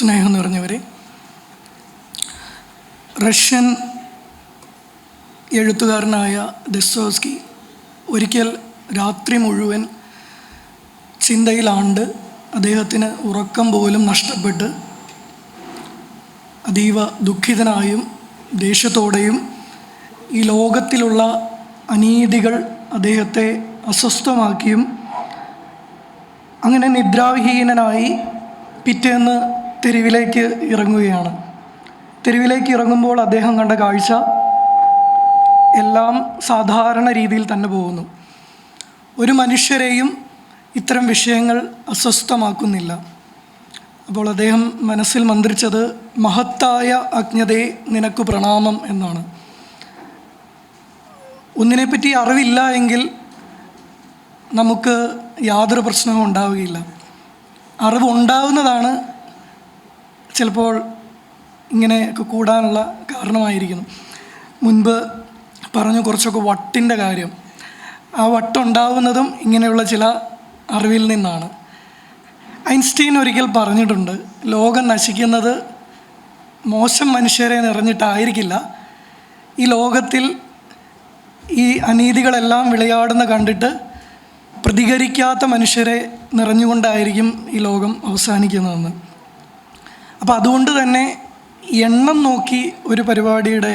സ്നേഹം നിറഞ്ഞവരെ റഷ്യൻ എഴുത്തുകാരനായ ദസ്സോസ്കി ഒരിക്കൽ രാത്രി മുഴുവൻ ചിന്തയിലാണ്ട് അദ്ദേഹത്തിന് ഉറക്കം പോലും നഷ്ടപ്പെട്ട് അതീവ ദുഃഖിതനായും ദേഷ്യത്തോടെയും ഈ ലോകത്തിലുള്ള അനീതികൾ അദ്ദേഹത്തെ അസ്വസ്ഥമാക്കിയും അങ്ങനെ നിദ്രാവിഹീനനായി പിറ്റേന്ന് തെരുവിലേക്ക് ഇറങ്ങുകയാണ്. തെരുവിലേക്ക് ഇറങ്ങുമ്പോൾ അദ്ദേഹം കണ്ട കാഴ്ച എല്ലാം സാധാരണ രീതിയിൽ തന്നെ പോകുന്നു. ഒരു മനുഷ്യരെയും ഇത്തരം വിഷയങ്ങൾ അസ്വസ്ഥമാക്കുന്നില്ല. അപ്പോൾ അദ്ദേഹം മനസ്സിൽ മന്ത്രിച്ചത് മഹത്തായ അജ്ഞതയെ നിനക്ക് പ്രണാമം എന്നാണ്. ഒന്നിനെപ്പറ്റി അറിവില്ല എങ്കിൽ നമുക്ക് യാതൊരു പ്രശ്നവും ഉണ്ടാവുകയില്ല. അറിവ് ഉണ്ടാവുന്നതാണ് ചിലപ്പോൾ ഇങ്ങനെയൊക്കെ കൂടാനുള്ള കാരണമായിരിക്കുന്നു. മുൻപ് പറഞ്ഞു കുറച്ചൊക്കെ വട്ടിന്റെ കാര്യം. ആ വട്ടുണ്ടാവുന്നതും ഇങ്ങനെയുള്ള ചില അറിവിൽ നിന്നാണ്. ഐൻസ്റ്റീൻ ഒരിക്കൽ പറഞ്ഞിട്ടുണ്ട് ലോകം നശിക്കുന്നത് മോശം മനുഷ്യരെ നിറഞ്ഞിട്ടായിരിക്കില്ല. ഈ ലോകത്തിൽ ഈ അനീതികളെല്ലാം വിളയാടുന്ന കണ്ടിട്ട് പ്രതികരിക്കാത്ത മനുഷ്യരെ നിറഞ്ഞുകൊണ്ടായിരിക്കും ഈ ലോകം അവസാനിക്കുന്നതെന്ന്. അപ്പോൾ അതുകൊണ്ട് തന്നെ എണ്ണം നോക്കി ഒരു പരിപാടിയുടെ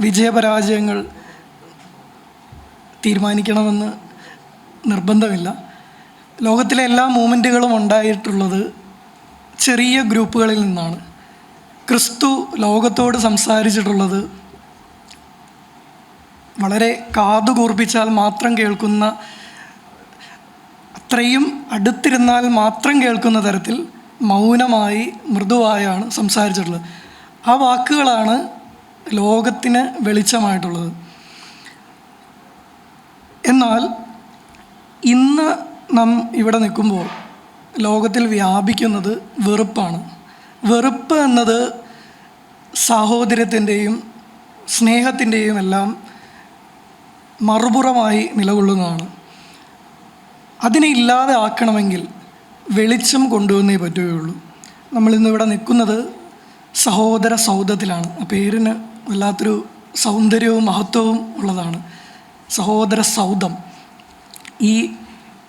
വിജയപരാജയങ്ങൾ തീരുമാനിക്കണമെന്ന് നിർബന്ധമില്ല. ലോകത്തിലെ എല്ലാ മൂമെന്റുകളും ഉണ്ടായിട്ടുള്ളത് ചെറിയ ഗ്രൂപ്പുകളിൽ നിന്നാണ്. ക്രിസ്തു ലോകത്തോട് സംസാരിച്ചിട്ടുള്ളത് വളരെ കാതുകൂർപ്പിച്ചാൽ മാത്രം കേൾക്കുന്ന അത്രയും അടുത്തിരുന്നാൽ മാത്രം കേൾക്കുന്ന തരത്തിൽ മൗനമായി മൃദുവായാണ് സംസാരിച്ചിട്ടുള്ളത്. ആ വാക്കുകളാണ് ലോകത്തിന് വെളിച്ചമായിട്ടുള്ളത്. എന്നാൽ ഇന്ന് നാം ഇവിടെ നിൽക്കുമ്പോൾ ലോകത്തിൽ വ്യാപിക്കുന്നത് വെറുപ്പാണ്. വെറുപ്പ് എന്നത് സാഹോദര്യത്തിന്റെയും സ്നേഹത്തിന്റെയും എല്ലാം മറുപുറമായി നിലകൊള്ളുന്നതാണ്. അതിനെ ഇല്ലാതെ ആക്കണമെങ്കിൽ വെളിച്ചം കൊണ്ടുവന്നേ പറ്റുകയുള്ളൂ. നമ്മളിന്നിവിടെ നിൽക്കുന്നത് സഹോദര സൗധത്തിലാണ്. ആ പേരിന് വല്ലാത്തൊരു സൗന്ദര്യവും മഹത്വവും ഉള്ളതാണ്. സഹോദര സൗദം ഈ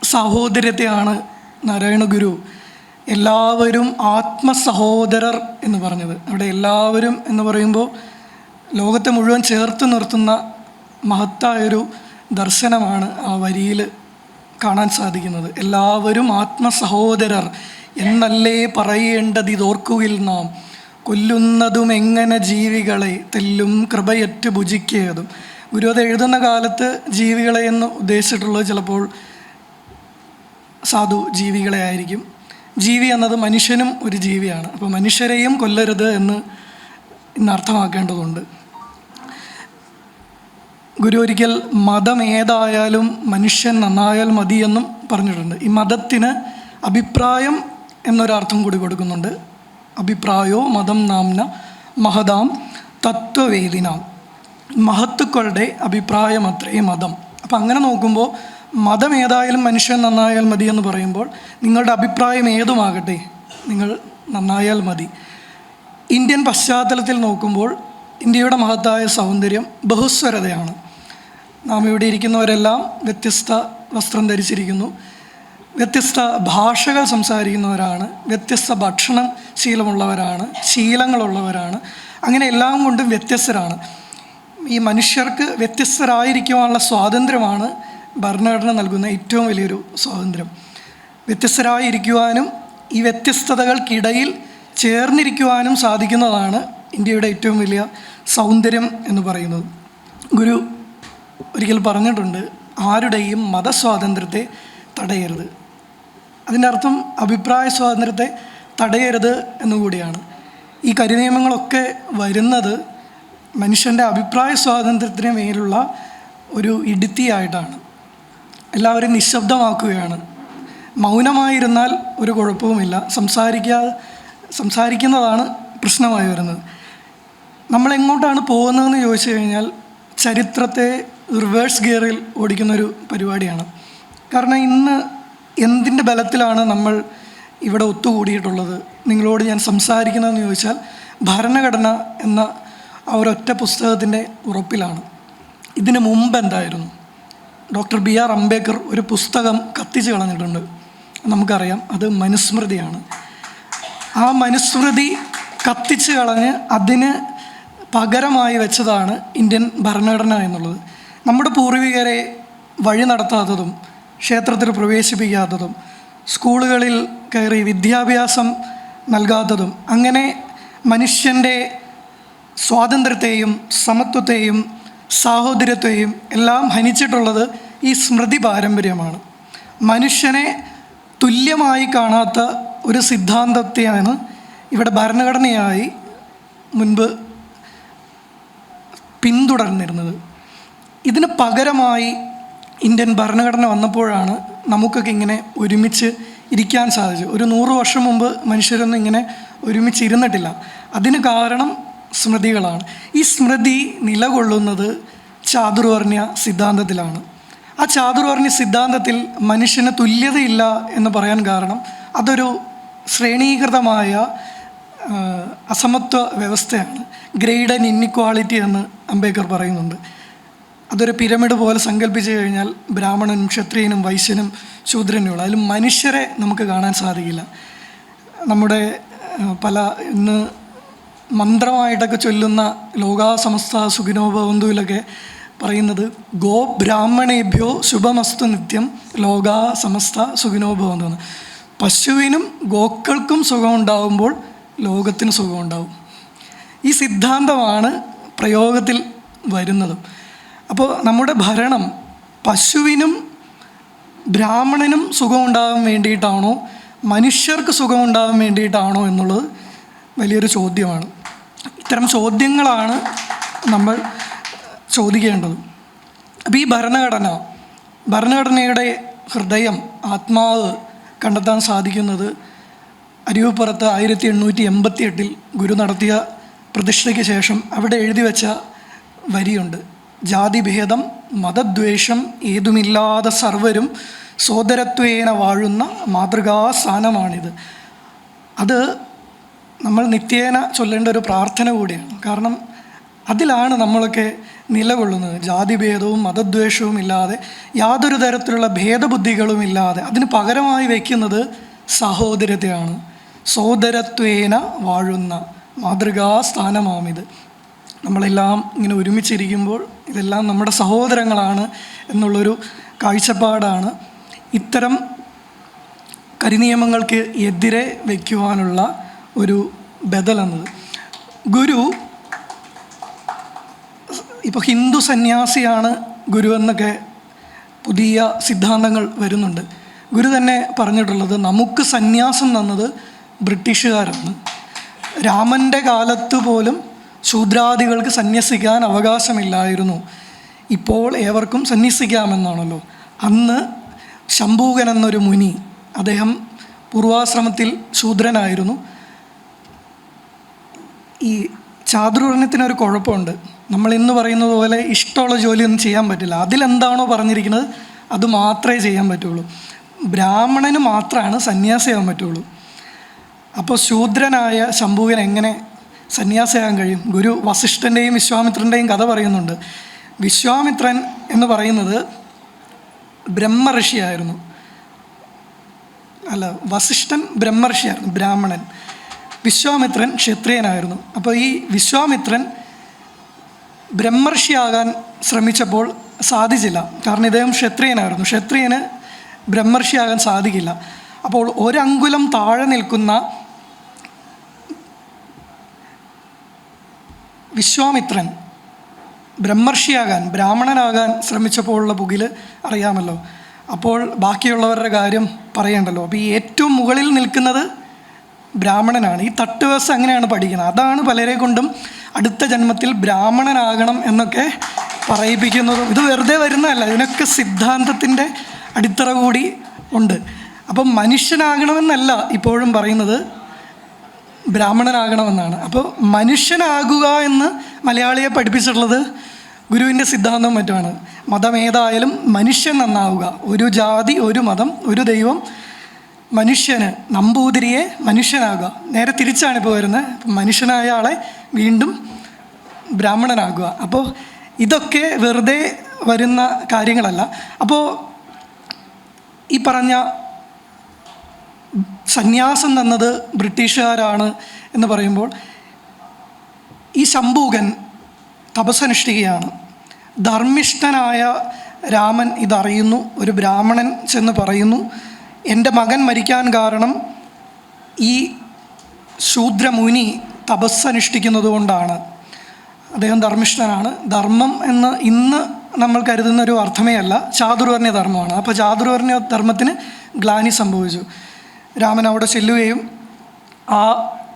സഹോദര്യത്തെയാണ് നാരായണ ഗുരു എല്ലാവരും ആത്മസഹോദരർ എന്ന് പറഞ്ഞത്. അവിടെ എല്ലാവരും എന്ന് പറയുമ്പോൾ ലോകത്തെ മുഴുവൻ ചേർത്ത് നിർത്തുന്ന മഹത്തായൊരു ദർശനമാണ് ആ വരിയിൽ കാണാൻ സാധിക്കുന്നത്. എല്ലാവരും ആത്മസഹോദരർ എന്നല്ലേ പറയേണ്ടത് ഇതോർക്കുവിൽ നാം. കൊല്ലുന്നതും എങ്ങനെ ജീവികളെ തെല്ലും കൃപയറ്റ് ഭുജിക്കേതും. ഗുരു അത് എഴുതുന്ന കാലത്ത് ജീവികളെ എന്ന് ഉദ്ദേശിച്ചിട്ടുള്ളത് ചിലപ്പോൾ സാധു ജീവികളെ ആയിരിക്കും. ജീവി എന്നത് മനുഷ്യനും ഒരു ജീവിയാണ്. അപ്പോൾ മനുഷ്യരെയും കൊല്ലരുത് എന്ന് ഇന്ന് അർത്ഥമാക്കേണ്ടതുണ്ട്. ഗുരു ഒരിക്കൽ മതം ഏതായാലും മനുഷ്യൻ നന്നായാൽ മതി എന്നും പറഞ്ഞിട്ടുണ്ട്. ഈ മതത്തിന് അഭിപ്രായം എന്നൊരർത്ഥം കൂടി കൊടുക്കുന്നുണ്ട്. അഭിപ്രായോ മതം നാംന മഹതാം തത്വവേദിനാം. മഹത്തുക്കളുടെ അഭിപ്രായം അത്രേ മതം. അപ്പം അങ്ങനെ നോക്കുമ്പോൾ മതം ഏതായാലും മനുഷ്യൻ നന്നായാൽ മതി എന്ന് പറയുമ്പോൾ നിങ്ങളുടെ അഭിപ്രായം ഏതുമാകട്ടെ നിങ്ങൾ നന്നായാൽ മതി. ഇന്ത്യൻ പശ്ചാത്തലത്തിൽ നോക്കുമ്പോൾ ഇന്ത്യയുടെ മഹത്തായ സൗന്ദര്യം ബഹുസ്വരതയാണ്. നാം ഇവിടെ ഇരിക്കുന്നവരെല്ലാം വ്യത്യസ്ത വസ്ത്രം ധരിച്ചിരിക്കുന്നു. വ്യത്യസ്ത ഭാഷകൾ സംസാരിക്കുന്നവരാണ്. വ്യത്യസ്ത ഭക്ഷണം ശീലമുള്ളവരാണ്. ശീലങ്ങളുള്ളവരാണ്. അങ്ങനെ എല്ലാം കൊണ്ടും വ്യത്യസ്തരാണ്. ഈ മനുഷ്യർക്ക് വ്യത്യസ്തരായിരിക്കുവാനുള്ള സ്വാതന്ത്ര്യമാണ് ഭരണഘടന നൽകുന്ന ഏറ്റവും വലിയൊരു സ്വാതന്ത്ര്യം. വ്യത്യസ്തരായിരിക്കുവാനും ഈ വ്യത്യസ്തതകൾക്കിടയിൽ ചേർന്നിരിക്കുവാനും സാധിക്കുന്നതാണ് ഇന്ത്യയുടെ ഏറ്റവും വലിയ സൗന്ദര്യം എന്ന് പറയുന്നത്. ഗുരു ഒരിക്കൽ പറഞ്ഞിട്ടുണ്ട് ആരുടെയും മതസ്വാതന്ത്ര്യത്തെ തടയരുത്. അതിന്റെ അർത്ഥം അഭിപ്രായ സ്വാതന്ത്ര്യത്തെ തടയരുത് എന്നുകൂടിയാണ് ഈ കരിനിയമങ്ങളൊക്കെ വരുന്നത് മനുഷ്യന്റെ അഭിപ്രായ സ്വാതന്ത്ര്യത്തിന് മേലുള്ള ഒരു ഇടുത്തിയായിട്ടാണ്. എല്ലാവരും നിശബ്ദമാക്കുകയാണ്. മൗനമായിരുന്നാൽ ഒരു കുഴപ്പവുമില്ല. സംസാരിക്കാ സംസാരിക്കുന്നതാണ് പ്രശ്നമായി വരുന്നത്. നമ്മളെങ്ങോട്ടാണ് പോകുന്നതെന്ന് ചോദിച്ചു കഴിഞ്ഞാൽ ചരിത്രത്തെ റിവേഴ്സ് ഗിയറിൽ ഓടിക്കുന്നൊരു പരിപാടിയാണ്. കാരണം ഇന്ന് എന്തിന്റെ ബലത്തിലാണ് നമ്മൾ ഇവിടെ ഒത്തുകൂടിയിട്ടുള്ളത്? നിങ്ങളോട് ഞാൻ സംസാരിക്കുന്നതെന്ന് ചോദിച്ചാൽ ഭരണഘടന എന്ന ആ ഒരൊറ്റ പുസ്തകത്തിന്റെ ഉറപ്പിലാണ്. ഇതിന് മുമ്പ് എന്തായിരുന്നു? ഡോക്ടർ ബി ആർ അംബേദ്കർ ഒരു പുസ്തകം കത്തിച്ച് കളഞ്ഞിട്ടുണ്ട്. നമുക്കറിയാം അത് മനുസ്മൃതിയാണ്. ആ മനുസ്മൃതി കത്തിച്ച് കളഞ്ഞ് അതിന് പകരമായി വെച്ചതാണ് ഇന്ത്യൻ ഭരണഘടന എന്നുള്ളത്. നമ്മുടെ പൂർവികരെ വഴി നടത്താത്തതും ക്ഷേത്രത്തിൽ പ്രവേശിപ്പിക്കാത്തതും സ്കൂളുകളിൽ കയറി വിദ്യാഭ്യാസം നൽകാത്തതും അങ്ങനെ മനുഷ്യന്റെ സ്വാതന്ത്ര്യത്തെയും സമത്വത്തെയും സാഹോദര്യത്തെയും എല്ലാം ഹനിച്ചിട്ടുള്ളത് ഈ സ്മൃതി പാരമ്പര്യമാണ്. മനുഷ്യനെ തുല്യമായി കാണാത്ത ഒരു സിദ്ധാന്തത്തെയാണ് ഇവിടെ ഭരണഘടനയായി മുൻപ് പിന്തുടർന്നിരുന്നത്. ഇതിന് പകരമായി ഇന്ത്യൻ ഭരണഘടന വന്നപ്പോഴാണ് നമുക്കൊക്കെ ഇങ്ങനെ ഒരുമിച്ച് ഇരിക്കാൻ സാധിച്ചത്. ഒരു നൂറ് വർഷം മുമ്പ് മനുഷ്യരൊന്നും ഇങ്ങനെ ഒരുമിച്ച് ഇരുന്നിട്ടില്ല. അതിന് കാരണം സ്മൃതികളാണ്. ഈ സ്മൃതി നിലകൊള്ളുന്നത് ചാതുർവർണ്യ സിദ്ധാന്തത്തിലാണ്. ആ ചാതുർവർണ്യ സിദ്ധാന്തത്തിൽ മനുഷ്യന് തുല്യതയില്ല എന്ന് പറയാൻ കാരണം അതൊരു ശ്രേണീകൃതമായ അസമത്വ വ്യവസ്ഥയാണ്. ഗ്രേഡ് ആൻഡ് ഇന്നിക്വാളിറ്റി എന്ന് അംബേദ്കർ പറയുന്നുണ്ട്. അതൊരു പിരമിഡ് പോലെ സങ്കല്പിച്ച് കഴിഞ്ഞാൽ ബ്രാഹ്മണനും ക്ഷത്രിയനും വൈശ്യനും ശൂദ്രനുമുള്ള അതിൽ മനുഷ്യരെ നമുക്ക് കാണാൻ സാധിക്കില്ല. നമ്മുടെ പല ഇന്ന് മന്ത്രമായിട്ടൊക്കെ ചൊല്ലുന്ന ലോകാസമസ്ത സുഖിനോഭവന്തുവിലൊക്കെ പറയുന്നത് ഗോ ബ്രാഹ്മണേഭ്യോ ശുഭമസ്തു നിത്യം ലോകാ സമസ്ത സുഖിനോഭവന്തു പശുവിനും ഗോക്കൾക്കും സുഖമുണ്ടാകുമ്പോൾ ലോകത്തിന് സുഖമുണ്ടാവും. ഈ സിദ്ധാന്തമാണ് പ്രയോഗത്തിൽ വരുന്നതും. അപ്പോൾ നമ്മുടെ ഭരണം പശുവിനും ബ്രാഹ്മണനും സുഖമുണ്ടാകാൻ വേണ്ടിയിട്ടാണോ മനുഷ്യർക്ക് സുഖമുണ്ടാകാൻ വേണ്ടിയിട്ടാണോ എന്നുള്ളത് വലിയൊരു ചോദ്യമാണ്. ഇത്തരം ചോദ്യങ്ങളാണ് നമ്മൾ ചോദിക്കേണ്ടത്. അപ്പോൾ ഈ ഭരണഘടന ഭരണഘടനയുടെ ഹൃദയം ആത്മാവ് കണ്ടെത്താൻ സാധിക്കുന്നത് അരിവുപ്പുറത്ത് ആയിരത്തി എണ്ണൂറ്റി എൺപത്തി എട്ടിൽ ഗുരു നടത്തിയ പ്രതിഷ്ഠയ്ക്ക് ശേഷം അവിടെ എഴുതി വെച്ച വരിയുണ്ട്. ജാതിഭേദം മതദ്വേഷം ഏതുമില്ലാതെ സർവരും സോദരത്വേന വാഴുന്ന മാതൃകാസ്ഥാനമാണിത്. അത് നമ്മൾ നിത്യേന ചൊല്ലേണ്ട ഒരു പ്രാർത്ഥന കൂടിയാണ്. കാരണം അതിലാണ് നമ്മളൊക്കെ നിലകൊള്ളുന്നത്. ജാതിഭേദവും മതദ്വേഷവും ഇല്ലാതെ യാതൊരു തരത്തിലുള്ള ഭേദബുദ്ധികളും ഇല്ലാതെ. അതിന് പകരമായി വയ്ക്കുന്നത് സഹോദരതയാണ്. സോദരത്വേന വാഴുന്ന മാതൃകാ സ്ഥാനമാമിത് നമ്മളെല്ലാം ഇങ്ങനെ ഒരുമിച്ചിരിക്കുമ്പോൾ ഇതെല്ലാം നമ്മുടെ സഹോദരങ്ങളാണ് എന്നുള്ളൊരു കാഴ്ചപ്പാടാണ്. ഇത്തരം കരിനിയമങ്ങൾക്ക് എതിരെ വയ്ക്കുവാനുള്ള ഒരു ബദലെന്നത് ഗുരു ഇപ്പോൾ ഹിന്ദു സന്യാസിയാണ് ഗുരു എന്നൊക്കെ പുതിയ സിദ്ധാന്തങ്ങൾ വരുന്നുണ്ട്. ഗുരു തന്നെ പറഞ്ഞിട്ടുള്ളത് നമുക്ക് സന്യാസം തന്നത് ബ്രിട്ടീഷുകാരാണ്. രാമന്റെ കാലത്ത് പോലും ശൂദ്രാദികൾക്ക് സന്യസിക്കാൻ അവകാശമില്ലായിരുന്നു. ഇപ്പോൾ ഏവർക്കും സന്യസിക്കാമെന്നാണല്ലോ. അന്ന് ശംഭൂകൻ എന്നൊരു മുനി അദ്ദേഹം പൂർവാശ്രമത്തിൽ ശൂദ്രനായിരുന്നു. ഈ ചാതുർവർണത്തിനൊരു കുഴപ്പമുണ്ട്. നമ്മൾ ഇന്ന് പറയുന്നത് പോലെ ഇഷ്ടമുള്ള ജോലിയൊന്നും ചെയ്യാൻ പറ്റില്ല. അതിലെന്താണോ പറഞ്ഞിരിക്കുന്നത് അത് മാത്രമേ ചെയ്യാൻ പറ്റുള്ളൂ. ബ്രാഹ്മണന് മാത്രമാണ് സന്യാസിയാകാൻ പറ്റുള്ളൂ. അപ്പോൾ ശൂദ്രനായ ശംഭുവിൻ എങ്ങനെ സന്യാസിയാകാൻ കഴിയും. ഗുരു വസിഷ്ഠന്റെയും വിശ്വാമിത്രന്റെയും കഥ പറയുന്നുണ്ട്. വിശ്വാമിത്രൻ എന്ന് പറയുന്നത് ബ്രഹ്മഋഷിയായിരുന്നു അല്ല വസിഷ്ഠൻ ബ്രഹ്മർഷിയായിരുന്നു ബ്രാഹ്മണൻ. വിശ്വാമിത്രൻ ക്ഷത്രിയനായിരുന്നു. അപ്പോൾ ഈ വിശ്വാമിത്രൻ ബ്രഹ്മർഷിയാകാൻ ശ്രമിച്ചപ്പോൾ സാധിച്ചില്ല. കാരണം ഇദ്ദേഹം ക്ഷത്രിയനായിരുന്നു. ക്ഷത്രിയന് ബ്രഹ്മർഷിയാകാൻ സാധിക്കില്ല. അപ്പോൾ ഒരങ്കുലം താഴെ നിൽക്കുന്ന വിശ്വാമിത്രൻ ബ്രഹ്മർഷിയാകാൻ ബ്രാഹ്മണനാകാൻ ശ്രമിച്ചപ്പോഴുള്ള പുകിൽ അറിയാമല്ലോ. അപ്പോൾ ബാക്കിയുള്ളവരുടെ കാര്യം പറയണ്ടല്ലോ. അപ്പോൾ ഈ ഏറ്റവും മുകളിൽ നിൽക്കുന്നത് ബ്രാഹ്മണനാണ്. ഈ തട്ടുവസ് അങ്ങനെയാണ് പഠിക്കുന്നത്. അതാണ് പലരെ കൊണ്ടും അടുത്ത ജന്മത്തിൽ ബ്രാഹ്മണനാകണം എന്നൊക്കെ പറയിപ്പിക്കുന്നതും ഇത് വെറുതെ വരുന്നതല്ല. ഇതിനൊക്കെ സിദ്ധാന്തത്തിന്റെ അടിത്തറ കൂടി ഉണ്ട്. അപ്പം മനുഷ്യനാകണമെന്നല്ല ഇപ്പോഴും പറയുന്നത് ബ്രാഹ്മണനാകണമെന്നാണ് അപ്പോൾ മനുഷ്യനാകുക എന്ന് മലയാളിയെ പഠിപ്പിച്ചിട്ടുള്ളത് ഗുരുവിന്റെ സിദ്ധാന്തം മറ്റുമാണ്. മതം ഏതായാലും മനുഷ്യൻ നന്നാവുക. ഒരു ജാതി ഒരു മതം ഒരു ദൈവം മനുഷ്യന് നമ്പൂതിരിയെ മനുഷ്യനാകുക. നേരെ തിരിച്ചാണ് ഇപ്പോൾ വരുന്നത്. മനുഷ്യനായ ആളെ വീണ്ടും ബ്രാഹ്മണനാകുക. അപ്പോൾ ഇതൊക്കെ വെറുതെ വരുന്ന കാര്യങ്ങളല്ല. അപ്പോൾ ഈ പറഞ്ഞ സന്യാസം തന്നത് ബ്രിട്ടീഷുകാരാണ് എന്ന് പറയുമ്പോൾ ഈ ശംഭൂകൻ തപസ്സനുഷ്ഠിക്കുകയാണ്. ധർമ്മിഷ്ഠനായ രാമൻ ഇതറിയുന്നു. ഒരു ബ്രാഹ്മണൻ ചെന്ന് പറയുന്നു എന്റെ മകൻ മരിക്കാൻ കാരണം ഈ ശൂദ്രമുനി തപസ്സനുഷ്ഠിക്കുന്നത് കൊണ്ടാണ്. അദ്ദേഹം ധർമ്മിഷ്ഠനാണ്. ധർമ്മം എന്ന് ഇന്ന് നമ്മൾ കരുതുന്ന ഒരു അർത്ഥമേ അല്ല. ചാതുർവർണ ധർമ്മമാണ്. അപ്പോൾ ചാതുർവർണ ധർമ്മത്തിന് ഗ്ലാനി സംഭവിച്ചു. രാമൻ അവിടെ ചെല്ലുകയും ആ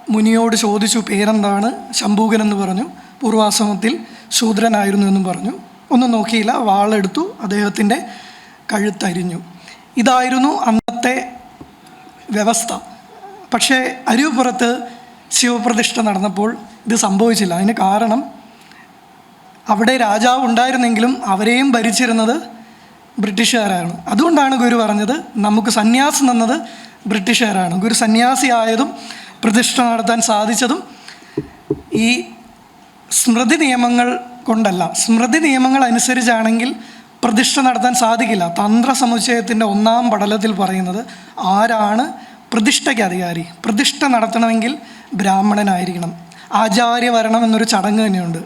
മുനിയോട് ചോദിച്ചു പേരെന്താണ്? ശംഭൂകൻ എന്ന് പറഞ്ഞു. പൂർവാശ്രമത്തിൽ ശൂദ്രനായിരുന്നു എന്നും പറഞ്ഞു. ഒന്നും നോക്കിയില്ല വാളെടുത്തു അദ്ദേഹത്തിന്റെ കഴുത്തരിഞ്ഞു. ഇതായിരുന്നു അന്നത്തെ വ്യവസ്ഥ. പക്ഷേ അരുവിപ്പുറത്ത് ശിവപ്രതിഷ്ഠ നടന്നപ്പോൾ ഇത് സംഭവിച്ചില്ല. അതിന് കാരണം അവിടെ രാജാവ് ഉണ്ടായിരുന്നെങ്കിലും അവരെയും ഭരിച്ചിരുന്നത് ബ്രിട്ടീഷുകാരാണ്. അതുകൊണ്ടാണ് ഗുരു പറഞ്ഞത് നമുക്ക് സന്യാസം തന്നത് ബ്രിട്ടീഷുകാരാണ്. ഗുരു സന്യാസിയായതും പ്രതിഷ്ഠ നടത്താൻ സാധിച്ചതും ഈ സ്മൃതി നിയമങ്ങൾ കൊണ്ടല്ല. സ്മൃതി നിയമങ്ങൾ അനുസരിച്ചാണെങ്കിൽ പ്രതിഷ്ഠ നടത്താൻ സാധിക്കില്ല. തന്ത്ര സമുച്ചയത്തിന്റെ ഒന്നാം പടലത്തിൽ പറയുന്നത് ആരാണ് പ്രതിഷ്ഠയ്ക്ക് അധികാരി? പ്രതിഷ്ഠ നടത്തണമെങ്കിൽ ബ്രാഹ്മണനായിരിക്കണം. ആചാര്യ വരണം എന്നൊരു ചടങ്ങ് തന്നെയുണ്ട്.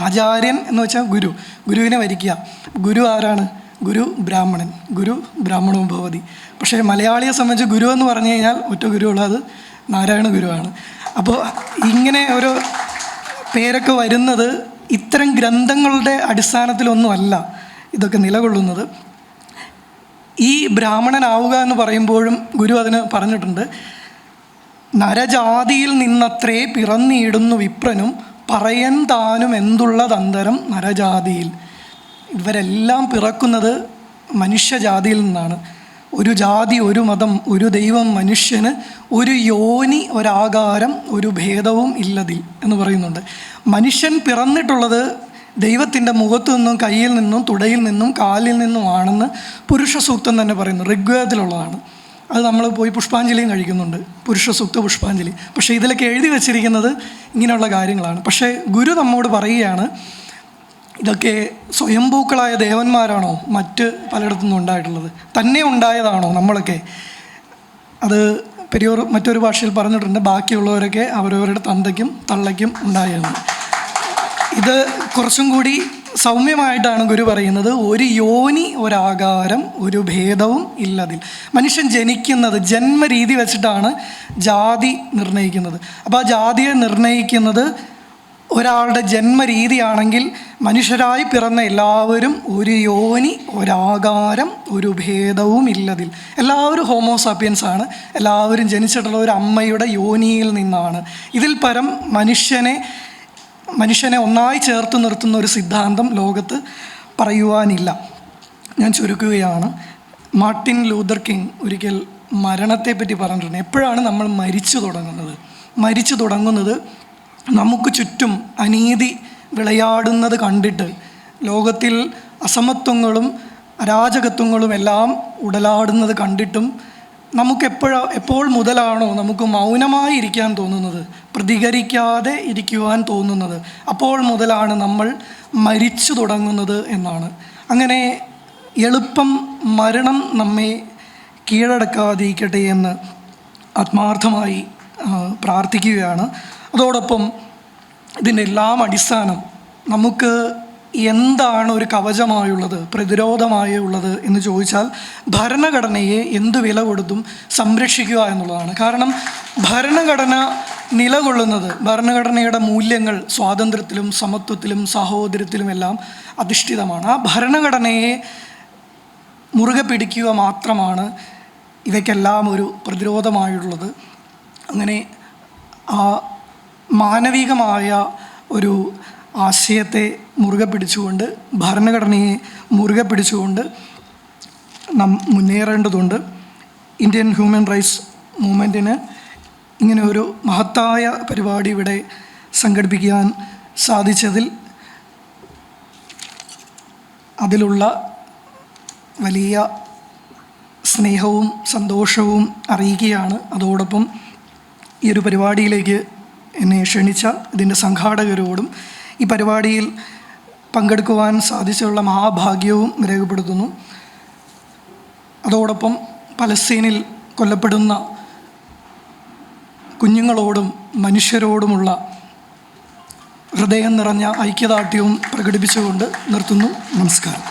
ആചാര്യൻ എന്ന് വെച്ചാൽ ഗുരു. ഗുരുവിനെ വരിക്കുക. ഗുരു ആരാണ്? ഗുരു ബ്രാഹ്മണൻ ഗുരു ബ്രാഹ്മണവും ഭവതി പക്ഷേ മലയാളിയെ സംബന്ധിച്ച് ഗുരു എന്ന് പറഞ്ഞു കഴിഞ്ഞാൽ ഒറ്റ ഗുരുവുള്ളത് നാരായണ ഗുരുവാണ്. അപ്പോൾ ഇങ്ങനെ ഒരു പേരൊക്കെ വരുന്നത് ഇത്തരം ഗ്രന്ഥങ്ങളുടെ അടിസ്ഥാനത്തിലൊന്നുമല്ല ഇതൊക്കെ നിലകൊള്ളുന്നത്. ഈ ബ്രാഹ്മണനാവുക എന്ന് പറയുമ്പോഴും ഗുരു അതിന് പറഞ്ഞിട്ടുണ്ട് നരജാതിയിൽ നിന്നത്രേ പിറന്നിടുന്നു വിപ്രനും പറയൻ താനും എന്തുള്ളതന്തരം നരജാതിയിൽ. ഇവരെല്ലാം പിറക്കുന്നത് മനുഷ്യജാതിയിൽ നിന്നാണ്. ഒരു ജാതി ഒരു മതം ഒരു ദൈവം മനുഷ്യന് ഒരു യോനി ഒരാകാരം ഒരു ഭേദവും ഇല്ലതിൽ എന്ന് പറയുന്നുണ്ട്. മനുഷ്യൻ പിറന്നിട്ടുള്ളത് ദൈവത്തിന്റെ മുഖത്തു നിന്നും കയ്യിൽ നിന്നും തുടയിൽ നിന്നും കാലിൽ നിന്നും ആണെന്ന് പുരുഷ സൂക്തം തന്നെ പറയുന്നു. ഋഗ്വേദത്തിലുള്ളതാണ്. അത് നമ്മൾ പോയി പുഷ്പാഞ്ജലിയും കഴിക്കുന്നുണ്ട്. പുരുഷ സൂക്ത പുഷ്പാഞ്ജലി. പക്ഷേ ഇതിലൊക്കെ എഴുതി വച്ചിരിക്കുന്നത് ഇങ്ങനെയുള്ള കാര്യങ്ങളാണ്. പക്ഷേ ഗുരു നമ്മോട് പറയുകയാണ് ഇതൊക്കെ സ്വയംഭൂക്കളായ ദേവന്മാരാണോ മറ്റ് പലയിടത്തുനിന്നും ഉണ്ടായിട്ടുള്ളത്? തന്നെ ഉണ്ടായതാണോ നമ്മളൊക്കെ? അത് പെരിയോർ മറ്റൊരു ഭാഷയിൽ പറഞ്ഞിട്ടുണ്ട്. ബാക്കിയുള്ളവരൊക്കെ അവരവരുടെ തന്തയ്ക്കും തള്ളയ്ക്കും ഉണ്ടായിരുന്നു. ഇത് കുറച്ചും കൂടി സൗമ്യമായിട്ടാണ് ഗുരു പറയുന്നത്. ഒരു യോനി ഒരാകാരം ഒരു ഭേദവും ഇല്ലതിൽ. മനുഷ്യൻ ജനിക്കുന്നത് ജന്മരീതി വെച്ചിട്ടാണ് ജാതി നിർണയിക്കുന്നത് അപ്പോൾ ആ ജാതിയെ നിർണയിക്കുന്നത് ഒരാളുടെ ജന്മരീതിയാണെങ്കിൽ മനുഷ്യരായി പിറന്ന എല്ലാവരും ഒരു യോനി ഒരാകാരം ഒരു ഭേദവും ഇല്ലതിൽ. എല്ലാവരും ഹോമോസാപ്പിയൻസ് ആണ്. എല്ലാവരും ജനിച്ചിട്ടുള്ള ഒരു അമ്മയുടെ യോനിയിൽ നിന്നാണ്. ഇതിൽ പരം മനുഷ്യനെ മനുഷ്യനെ ഒന്നായി ചേർത്ത് നിർത്തുന്ന ഒരു സിദ്ധാന്തം ലോകത്ത് പറയുവാനില്ല. ഞാൻ ചുരുക്കുകയാണ്. മാർട്ടിൻ ലൂതർ കിങ് ഒരിക്കൽ മരണത്തെപ്പറ്റി പറഞ്ഞിട്ടുണ്ട്. എപ്പോഴാണ് നമ്മൾ മരിച്ചു തുടങ്ങുന്നത്? മരിച്ചു തുടങ്ങുന്നത് നമുക്ക് ചുറ്റും അനീതി വിളയാടുന്നത് കണ്ടിട്ട് ലോകത്തിൽ അസമത്വങ്ങളും അരാജകത്വങ്ങളും എല്ലാം ഉടലാടുന്നത് കണ്ടിട്ടും നമുക്ക് എപ്പോഴാ എപ്പോൾ മുതലാണോ നമുക്ക് മൗനമായി ഇരിക്കാൻ തോന്നുന്നത് പ്രതികരിക്കാതെ ഇരിക്കുവാൻ തോന്നുന്നത് അപ്പോൾ മുതലാണ് നമ്മൾ മരിച്ചു തുടങ്ങുന്നത് എന്നാണ്. അങ്ങനെ എളുപ്പം മരണം നമ്മെ കീഴടക്കാതിരിക്കട്ടെ എന്ന് ആത്മാർത്ഥമായി പ്രാർത്ഥിക്കുകയാണ്. അതോടൊപ്പം ഇതിന്റെ എല്ലാം അടിസ്ഥാനം നമുക്ക് എന്താണ് ഒരു കവചമായുള്ളത് പ്രതിരോധമായുള്ളത് എന്ന് ചോദിച്ചാൽ ഭരണഘടനയെ എന്ത് വില കൊടുത്തും സംരക്ഷിക്കുക എന്നുള്ളതാണ്. കാരണം ഭരണഘടന നിലകൊള്ളുന്നത് ഭരണഘടനയുടെ മൂല്യങ്ങൾ സ്വാതന്ത്ര്യത്തിലും സമത്വത്തിലും സഹോദര്യത്തിലുമെല്ലാം അധിഷ്ഠിതമാണ്. ആ ഭരണഘടനയെ മുറുകെ പിടിക്കുക മാത്രമാണ് ഇവയ്ക്കെല്ലാം ഒരു പ്രതിരോധമായുള്ളത്. അങ്ങനെ ആ മാനവികമായ ഒരു ആശയത്തെ മുറുകെ പിടിച്ചുകൊണ്ട് ഭരണഘടനയെ മുറുകെ പിടിച്ചുകൊണ്ട് നാം മുന്നേറേണ്ടതുണ്ട്. ഇന്ത്യൻ ഹ്യൂമൻ റൈറ്റ്സ് മൂവ്മെന്റിന് ഇങ്ങനെ ഒരു മഹത്തായ പരിപാടി ഇവിടെ സംഘടിപ്പിക്കാൻ സാധിച്ചതിൽ അതിലുള്ള വലിയ സ്നേഹവും സന്തോഷവും അറിയിക്കുകയാണ്. അതോടൊപ്പം ഈ ഒരു പരിപാടിയിലേക്ക് എന്നെ ക്ഷണിച്ച ഇതിന്റെ സംഘാടകരോടും ഈ പരിപാടിയിൽ പങ്കെടുക്കുവാൻ സാധിച്ചുള്ള മഹാഭാഗ്യവും രേഖപ്പെടുത്തുന്നു. അതോടൊപ്പം പലസ്തീനിൽ കൊല്ലപ്പെടുന്ന കുഞ്ഞുങ്ങളോടും മനുഷ്യരോടുമുള്ള ഹൃദയം നിറഞ്ഞ ഐക്യദാർഢ്യവും പ്രകടിപ്പിച്ചുകൊണ്ട് നിർത്തുന്നു. നമസ്കാരം.